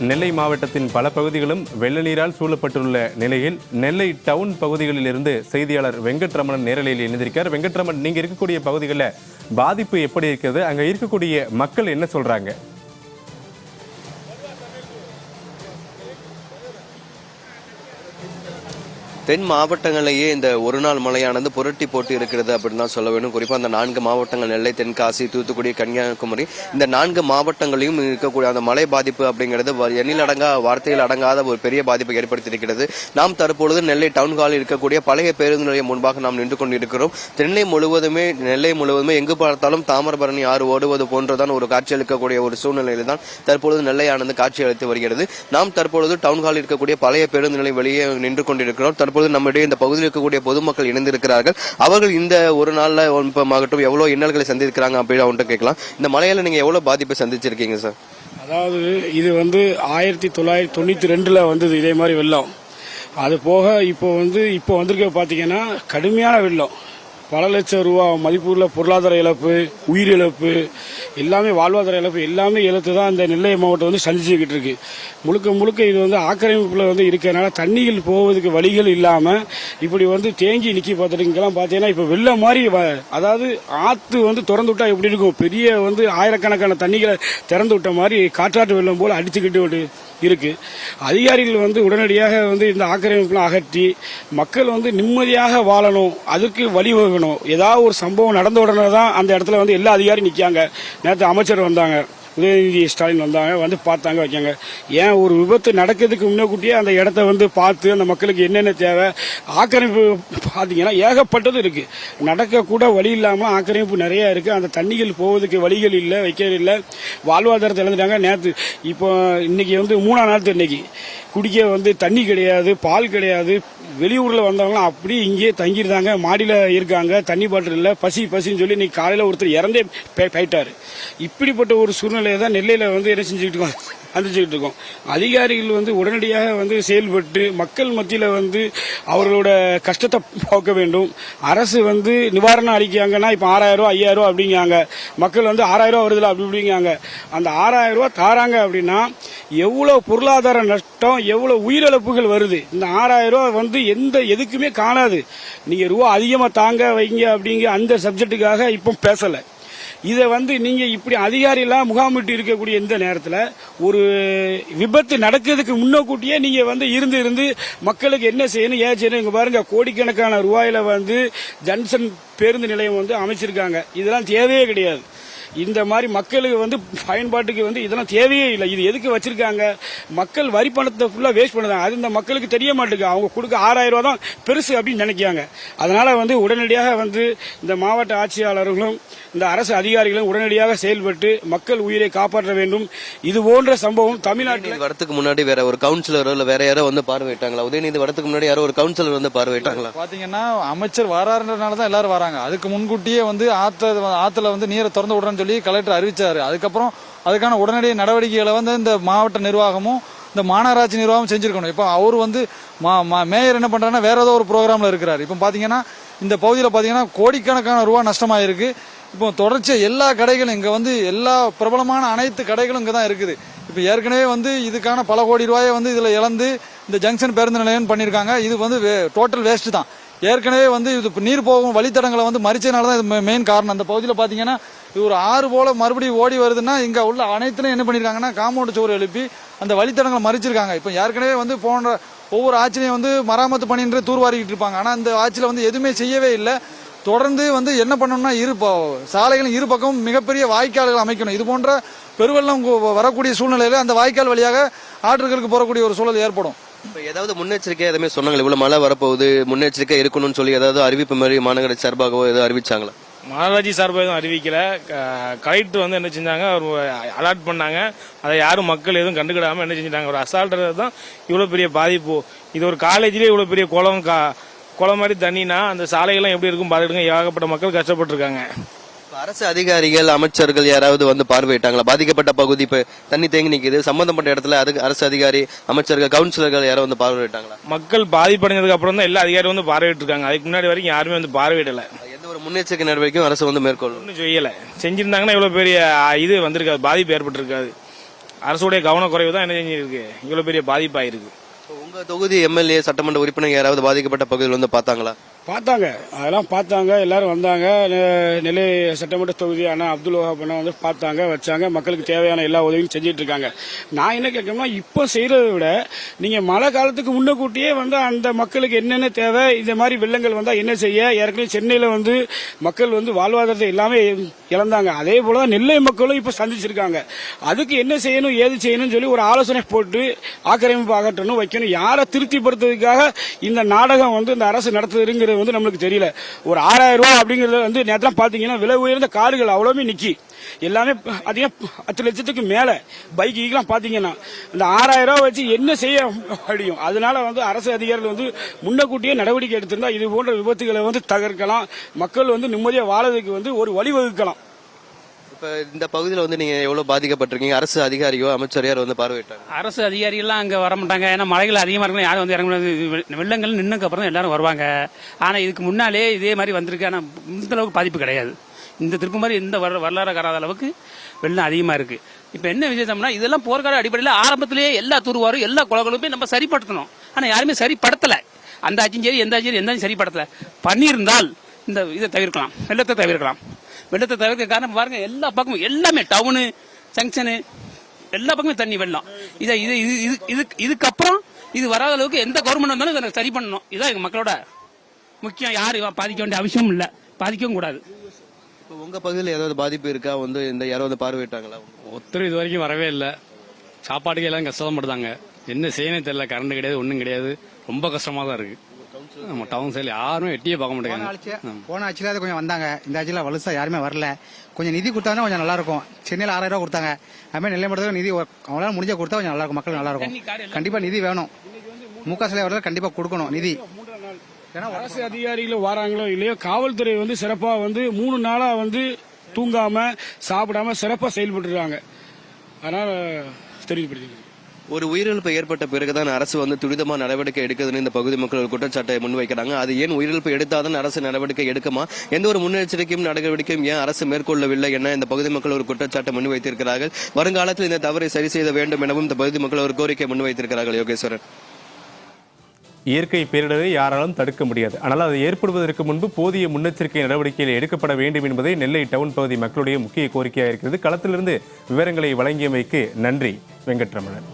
நெல்லை மாவட்டத்தின் பல பகுதிகளும் வெள்ள நீரால் சூழப்பட்டுள்ள நிலையில் நெல்லை டவுன் பகுதிகளிலிருந்து செய்தியாளர் வெங்கட்ரமணன் நேரலையில் இணைந்திருக்கார் வெங்கட்ரமன் நீங்கள் இருக்கக்கூடிய பகுதிகளில் பாதிப்பு எப்படி இருக்கிறது? அங்கே இருக்கக்கூடிய மக்கள் என்ன சொல்கிறாங்க தென் மாவட்டங்களிலேயே இந்த ஒரு நாள் மழையானது புரட்டி போட்டு இருக்கிறது அப்படின்னு தான் சொல்ல வேண்டும். குறிப்பாக அந்த நான்கு மாவட்டங்கள் நெல்லை தென்காசி தூத்துக்குடி கன்னியாகுமரி இந்த நான்கு மாவட்டங்களையும் இருக்கக்கூடிய அந்த மழை பாதிப்பு அப்படிங்கிறது வ- எண்ணில் அடங்கா வார்த்தையில் அடங்காத ஒரு பெரிய பாதிப்பை ஏற்படுத்தியிருக்கிறது. நாம் தற்பொழுது நெல்லை டவுன் ஹாலில் இருக்கக்கூடிய பழைய பேருந்து நிலையம் முன்பாக நாம் நின்று கொண்டிருக்கிறோம். தென்னை முழுவதுமே நெல்லை முழுவதுமே எங்கு பார்த்தாலும் தாமிரபரணி ஆறு ஓடுவது போன்றதான் ஒரு காட்சி அளிக்கக்கூடிய ஒரு சூழ்நிலையில் தான் தற்பொழுது நெல்லையானது காட்சி அளித்து வருகிறது. நாம் தற்பொழுது டவுன் ஹாலில் இருக்கக்கூடிய பழைய பேருந்து நிலையம் வெளியே நின்று கொண்டிருக்கிறோம். தற்போது தற்பொழுது நம்முடைய இந்த பகுதியில் இருக்கக்கூடிய பொதுமக்கள் இணைந்திருக்கிறார்கள். அவர்கள் இந்த ஒரு நாள்ல ஒன்பமாகட்டும் எவ்வளவு இன்னல்களை சந்திக்கிறாங்க அப்படின்னு அவன்கிட்ட கேட்கலாம். இந்த மழையால நீங்க எவ்வளவு பாதிப்பை சந்திச்சிருக்கீங்க சார்? அதாவது இது வந்து ஆயிரத்தி தொள்ளாயிரத்தி தொண்ணூற்றி ரெண்டில் வந்தது இதே மாதிரி வெள்ளம். அது போக இப்போ வந்து இப்போ வந்திருக்க பார்த்தீங்கன்னா கடுமையான வெள்ளம். பல லட்சம் ரூபா மதிப்புள்ள பொருளாதார இழப்பு உயிரிழப்பு எல்லாமே வாழ்வாதார இழப்பு எல்லாமே இழத்து தான் இந்த நெல்லை மாவட்டம் வந்து சந்திச்சுக்கிட்டு இருக்கு. முழுக்க முழுக்க இது வந்து ஆக்கிரமிப்பில் வந்து இருக்கிறதுனால தண்ணிகள் போவதுக்கு வழிகள் இல்லாமல் இப்படி வந்து தேங்கி நிற்கி பார்த்துருக்கெல்லாம் பார்த்தீங்கன்னா இப்போ வெள்ளம் மாதிரி வ- அதாவது ஆற்று வந்து திறந்து விட்டா எப்படி இருக்கும்? பெரிய வந்து ஆயிரக்கணக்கான தண்ணிகளை திறந்து விட்ட மாதிரி காற்றாற்று வெள்ளம் போல அடிச்சுக்கிட்டு விட்டு இருக்கு. அதிகாரிகள் வந்து உடனடியாக வந்து இந்த ஆக்கிரமிப்புலாம் அகற்றி மக்கள் வந்து நிம்மதியாக வாழணும். அதுக்கு வழிவகுக்கணும். ஏதாவது ஒரு சம்பவம் நடந்த உடனே தான் அந்த இடத்துல வந்து எல்லா அதிகாரியும் நிற்காங்க நேற்று அமைச்சர் வந்தாங்க. உதயநிதி ஸ்டாலின் வந்தாங்க. வந்து பார்த்தாங்க வைக்காங்க. ஏன் ஒரு விபத்து நடக்கிறதுக்கு முன்னக்கூட்டியே அந்த இடத்த வந்து பார்த்து அந்த மக்களுக்கு என்னென்ன தேவை ஆக்கிரமிப்பு பார்த்தீங்கன்னா ஏகப்பட்டது இருக்கு. நடக்கக்கூட வழி இல்லாமல் ஆக்கிரமிப்பு நிறைய இருக்கு. அந்த தண்ணிகள் போவதுக்கு வழிகள் இல்லை வைக்கிறது இல்லை. வாழ்வாதாரத்தை இழந்துட்டாங்க. நேற்று இப்போ இன்னைக்கு வந்து மூணாம் நாள் இன்னைக்கு குடிக்க வந்து தண்ணி கிடையாது பால் கிடையாது வெளியூர்ல வந்தவங்களாம் அப்படியே இங்கேயே தங்கியிருந்தாங்க மாடியில் இருக்காங்க தண்ணி பாட்டில் இல்லை பசி பசின்னு சொல்லி இன்னைக்கு காலையில் ஒருத்தர் இறந்தே போயிட்டார் போயிட்டாரு. இப்படிப்பட்ட ஒரு சூழ்நிலையை தான் நெல்லையில் வந்து என்ன செஞ்சுக்கிட்டு சந்திச்சுக்கிட்டு இருக்கோம். அதிகாரிகள் வந்து உடனடியாக வந்து செயல்பட்டு மக்கள் மத்தியில் வந்து அவர்களோட கஷ்டத்தை போக்க வேண்டும். அரசு வந்து நிவாரணம் அளிக்காங்கன்னா இப்போ ஆறாயிரம் ரூபா ஐயாயிரம் ரூபா அப்படிங்காங்க மக்கள் வந்து ஆறாயிரம் ரூபா வருதுல அப்படி அப்படிங்காங்க அந்த ஆறாயிரம் ரூபா தாராங்க அப்படின்னா எவ்வளோ பொருளாதார நஷ்டம் எவ்வளோ உயிரிழப்புகள் வருது. இந்த ஆறாயிரம் ரூபா வந்து எந்த எதுக்குமே காணாது. நீங்கள் ரூபா அதிகமாக தாங்க வைங்க அப்படிங்க அந்த சப்ஜெக்ட்டுக்காக இப்போ பேசலை. இதை வந்து நீங்க இப்படி அதிகாரிலாம் முகாமிட்டு இருக்கக்கூடிய இந்த நேரத்தில் ஒரு விபத்து நடக்கிறதுக்கு முன்னக்கூட்டியே நீங்க வந்து இருந்து இருந்து மக்களுக்கு என்ன செய்யணும் ஏன் செய்யணும் இங்க பாருங்க கோடிக்கணக்கான ரூபாயில வந்து ஜன்சன் பேருந்து நிலையம் வந்து அமைச்சிருக்காங்க. இதெல்லாம் தேவையே கிடையாது. இந்த மாதிரி மக்களுக்கு வந்து பயன்பாட்டுக்கு வந்து இதெல்லாம் தேவையே இல்லை. இது எதுக்கு வச்சிருக்காங்க? மக்கள் வரி பணத்தை ஃபுல்லா வேஸ்ட் பண்ணுறாங்க. அது இந்த மக்களுக்கு தெரிய மாட்டேங்குது. அவங்க கொடுக்க ஆறாயிரம் ரூபா தான் பெருசு அப்படின்னு நினைக்காங்க அதனால வந்து உடனடியாக வந்து இந்த மாவட்ட ஆட்சியாளர்களும் இந்த அரசு அதிகாரிகளும் உடனடியாக செயல்பட்டு மக்கள் உயிரை காப்பாற்ற வேண்டும். இது போன்ற சம்பவம் தமிழ்நாட்டில் வரத்துக்கு முன்னாடி வேற ஒரு கவுன்சிலரோ இல்ல வேற யாரோ வந்து பார்வையிட்டாங்களா? உதயநிதி வரத்துக்கு முன்னாடி யாரோ ஒரு கவுன்சிலர் வந்து பார்வையிட்டாங்களா? பாத்தீங்கன்னா அமைச்சர் வராருன்றனால தான் எல்லாரும் வராங்க. அதுக்கு முன்கூட்டியே வந்து ஆத்த ஆத்துல வந்து நீரை திறந்து விடுறேன்னு சொல்லி கலெக்டர் அறிவிச்சார். அதுக்கப்புறம் அதுக்கான உடனடி நடவடிக்கைகளை வந்து இந்த மாவட்ட நிர்வாகமும் இந்த மாநகராட்சி நிர்வாகம் செஞ்சுருக்கணும். இப்போ அவர் வந்து மா- மா- மேயர் என்ன பண்ணுறாருன்னா வேற ஏதோ ஒரு ப்ரோக்ராமில் இருக்கிறார். இப்போ பார்த்தீங்கன்னா இந்த பகுதியில் பார்த்தீங்கன்னா கோடிக்கணக்கான ரூபா நஷ்டமாயிருக்கு. இப்போ தொடர்ச்சியாக எல்லா கடைகளும் இங்கே வந்து எல்லா பிரபலமான அனைத்து கடைகளும் இங்கே தான் இருக்குது. இப்போ ஏற்கனவே வந்து இதுக்கான பல கோடி ரூபாயை வந்து இதில் இழந்து இந்த ஜங்ஷன் பேருந்து நிலையம் பண்ணியிருக்காங்க இது வந்து டோட்டல் வேஸ்ட்டு தான். ஏற்கனவே வந்து இது நீர் போகும் வழித்தடங்களை வந்து மறிச்சதுனால தான் இது மெயின் காரணம். அந்த பகுதியில் பார்த்தீங்கன்னா இது ஒரு ஆறு போல மறுபடியும் ஓடி வருதுன்னா இங்க உள்ள அனைத்துலையும் என்ன பண்ணியிருக்காங்கன்னா காம்பவுண்ட் சுவர் எழுப்பி அந்த வழித்தடங்களை மறிச்சிருக்காங்க. இப்போ ஏற்கனவே வந்து போன்ற ஒவ்வொரு ஆட்சியிலையும் வந்து மராமத்து பணின்ற தூர்வாரிக்கிட்டு இருப்பாங்க. ஆனால் அந்த ஆட்சியில் வந்து எதுவுமே செய்யவே இல்லை. தொடர்ந்து வந்து என்ன பண்ணணும்னா இரு சாலைகளும் இரு பக்கமும் மிகப்பெரிய வாய்க்கால்கள் அமைக்கணும். இது போன்ற பெருவெள்ளம் வரக்கூடிய சூழ்நிலையில அந்த வாய்க்கால் வழியாக ஆற்றுகளுக்கு போகக்கூடிய ஒரு சூழல் ஏற்படும். இப்போ ஏதாவது முன்னெச்சரிக்கை எதுவுமே சொன்னாங்களா? இவ்வளவு மழை வரப்போகுது முன்னெச்சரிக்கை இருக்கணும்னு சொல்லி ஏதாவது அறிவிப்பு மாதிரி மாநகர சார்பாகவோ ஏதோ அறிவிச்சாங்களா? மாநகராட்சி சார்பாக எதுவும் அறிவிக்கல. கலெக்டர் வந்து என்ன செஞ்சாங்க ஒரு அலர்ட் பண்ணாங்க. அதை யாரும் மக்கள் எதுவும் கண்டுக்கிடாம என்ன செஞ்சிட்டாங்க. ஒரு அசால்ட் தான் இவ்வளோ பெரிய பாதிப்பு. இது ஒரு காலேஜ்லேயே இவ்வளோ பெரிய குளம் கா குளம் மாதிரி தண்ணினா அந்த சாலைகள்லாம் எப்படி இருக்கும் பார்த்துடுங்க ஏகப்பட்ட மக்கள் கஷ்டப்பட்டிருக்காங்க. அரசு அதிகாரிகள் அமைச்சர்கள் யாராவது வந்து பார்வையிட்டாங்களா? பாதிக்கப்பட்ட பகுதி இப்ப தண்ணி தேங்கி நிக்குது. சம்பந்தப்பட்ட இடத்துல அதுக்கு அரசு அதிகாரி அமைச்சர்கள் கவுன்சிலர்கள் யாரோ வந்து பார்வையிட்டாங்களா? மக்கள் பாதிப்படைஞ்சதுக்கு அப்புறம் தான் எல்லா அதிகாரியும் வந்து பார்வையிட்டு இருக்காங்க அதுக்கு முன்னாடி வரைக்கும் யாருமே வந்து பார்வையிடல. முன்னெச்சரிக்கை நடவடிக்கையும் அரசு வந்து மேற்கொள்ளும். ஒன்றும் செய்யல. செஞ்சிருந்தாங்கன்னா இவ்வளோ பெரிய இது வந்திருக்காது பாதிப்பு ஏற்பட்டிருக்காது. அரசுடைய கவனக்குறைவு தான் என்ன செஞ்சிருக்கு. இவ்வளவு பெரிய பாதிப்பாயிருக்கு. உங்க தொகுதி எம்எல்ஏ சட்டமன்ற உறுப்பினர் யாராவது பாதிக்கப்பட்ட பகுதியில் வந்து பார்த்தாங்களா? பார்த்தாங்க. அதெல்லாம் பார்த்தாங்க. எல்லாரும் வந்தாங்க. நெ- நெல்லை சட்டமன்ற தொகுதி அண்ணா அப்துல் வஹாப் அண்ணா வந்து பார்த்தாங்க வச்சாங்க. மக்களுக்கு தேவையான எல்லா உதவியும் செஞ்சுட்டு இருக்காங்க நான் என்ன கேட்கணும்னா இப்போ செய்யறதை விட நீங்க மழை காலத்துக்கு முன்னக்கூட்டியே வந்து அந்த மக்களுக்கு என்னென்ன தேவை இந்த மாதிரி வெள்ளங்கள் வந்தா என்ன செய்ய? ஏற்கனவே சென்னையில வந்து மக்கள் வந்து வாழ்வாதாரத்தை எல்லாமே இழந்தாங்க. அதே போல தான் நெல்லை மக்களும் இப்போ சந்திச்சிருக்காங்க. அதுக்கு என்ன செய்யணும் ஏது செய்யணும்னு சொல்லி ஒரு ஆலோசனை போட்டு ஆக்கிரமிப்பு அகற்றணும் வைக்கணும். யாரை திருப்திப்படுத்துறதுக்காக இந்த நாடகம் வந்து இந்த அரசு நடத்துதுங்கிறது வந்து நம்மளுக்கு தெரியல. ஒரு ஆறாயிரம் ரூபாய் அப்படிங்கறது வந்து நேரத்தில் பார்த்தீங்கன்னா விலை உயர்ந்த கார்கள் அவ்வளவுமே நிக்கி. எல்லாமே அதிகம் பத்து லட்சத்துக்கு மேல பைக் ஈக்கெல்லாம் பாத்தீங்கன்னா இந்த ஆறாயிரம் ரூபாய் வச்சு என்ன செய்ய முடியும்? அதனால வந்து அரசு அதிகாரிகள் வந்து முன்னக்கூட்டியே நடவடிக்கை எடுத்திருந்தா இது போன்ற விபத்துகளை வந்து தகர்க்கலாம். மக்கள் வந்து நிம்மதியா வாழறதுக்கு வந்து ஒரு வழிவகுக்கலாம். இப்போ இந்த பகுதியில் வந்து நீங்கள் எவ்வளோ பாதிக்கப்பட்டிருக்கீங்க? அரசு அதிகாரியோ அமைச்சர் யார் வந்து பார்வையிட்டாங்க. அரசு அதிகாரிகள்லாம் அங்கே வர மாட்டாங்க. ஏன்னா மழைகள் அதிகமாக இருக்கும் யாரும் வந்து இறங்க வெள்ளங்கள் நின்னுக்கு அப்புறம் தான் எல்லாரும் வருவாங்க. ஆனால் இதுக்கு முன்னாலே இதே மாதிரி வந்திருக்கு. ஆனால் இந்த அளவுக்கு பாதிப்பு கிடையாது. இந்த திருப்பு மாதிரி இந்த வர வரலாறு காராத அளவுக்கு வெள்ளம் அதிகமாக இருக்கு. இப்போ என்ன விசேஷம்னா இதெல்லாம் போர்க்கால அடிப்படையில் ஆரம்பத்திலேயே எல்லா துருவாரும் எல்லா குளங்களுமே நம்ம சரிப்படுத்தணும். ஆனால் யாருமே சரிப்படுத்தலை. அந்த ஆட்சியும் சரி எந்த ஆட்சியும் எந்த ஆட்சியும் சரிப்படுத்தலை. பண்ணியிருந்தால் இந்த இதை தவிர்க்கலாம். வெள்ளத்தை தவிர்க்கலாம். வெள்ளத்தை தவிர்க்க காரணம் பாருங்க எல்லா பக்கமும் எல்லாமே டவுனு ஜங்ஷனு எல்லா பக்கமும் தண்ணி வெள்ளம். இதை இது இது இது இதுக்கு இதுக்கப்புறம் இது வராத அளவுக்கு எந்த கவர்மெண்ட் வந்தாலும் இதை சரி பண்ணணும். இதான் எங்க மக்களோட முக்கியம். யாரும் பாதிக்க வேண்டிய அவசியம் இல்லை. பாதிக்கவும் கூடாது. இப்போ உங்க பகுதியில் ஏதாவது பாதிப்பு இருக்கா? வந்து இந்த யாராவது பார்வையிட்டாங்களா? ஒருத்தர் இது வரைக்கும் வரவே இல்லை. சாப்பாட்டுக்கு எல்லாம் கஷ்டப்படுதாங்க என்ன செய்யணும் தெரியல. கரண்ட் கிடையாது ஒன்றும் கிடையாது. ரொம்ப கஷ்டமா தான் இருக்கு. நம்ம டவுன் சைடில் யாருமே எட்டியே பார்க்க ஆட்சி போன ஆட்சியில அது கொஞ்சம் வந்தாங்க. இந்த ஆட்சியில வலுசா யாருமே வரல. கொஞ்சம் நிதி கொடுத்தாங்கன்னா கொஞ்சம் நல்லா இருக்கும் சென்னையில் ஆறாயிரம் ரூபாய் கொடுத்தாங்க. அதுமாதிரி நெல்லை மட்டும் நிதி அவங்களால முடிஞ்ச கொடுத்தா கொஞ்சம் நல்லா இருக்கும் மக்கள் நல்லா இருக்கும் கண்டிப்பா நிதி வேணும். முக சிலை வரல கண்டிப்பா கொடுக்கணும் நிதி. ஏன்னா அரசு அதிகாரிகள் வராங்களோ இல்லையோ காவல்துறை வந்து சிறப்பா வந்து மூணு நாளா வந்து தூங்காம சாப்பிடாம சிறப்பா செயல்பட்டு இருக்காங்க அதனால தெரிவிப்படுத்திக்கிறேன் ஒரு உயிரிழப்பு ஏற்பட்ட பிறகுதான் அரசு வந்து துரிதமா நடவடிக்கை எடுக்குதுன்னு இந்த பகுதி மக்கள் ஒரு குற்றச்சாட்டை முன்வைக்கிறாங்க. அது ஏன் உயிரிழப்பு எடுத்தாதான் அரசு நடவடிக்கை எடுக்குமா? எந்த ஒரு முன்னெச்சரிக்கையும் நடவடிக்கையும் ஏன் அரசு மேற்கொள்ளவில்லை என இந்த பகுதி மக்கள் ஒரு குற்றச்சாட்டை முன்வைத்திருக்கிறார்கள். வருங்காலத்தில் இந்த தவறை சரி செய்ய வேண்டும் எனவும் இந்த பகுதி மக்கள் ஒரு கோரிக்கை முன்வைத்திருக்கிறார்கள் யோகேஸ்வரன். இயற்கை பேரிடரை யாராலும் தடுக்க முடியாது. ஆனால் அது ஏற்படுவதற்கு முன்பு போதிய முன்னெச்சரிக்கை நடவடிக்கைகள் எடுக்கப்பட வேண்டும் என்பதே நெல்லை டவுன் பகுதி மக்களுடைய முக்கிய கோரிக்கையாக இருக்கிறது களத்திலிருந்து விவரங்களை வழங்கியமைக்கு நன்றி வெங்கட்ரமணன்.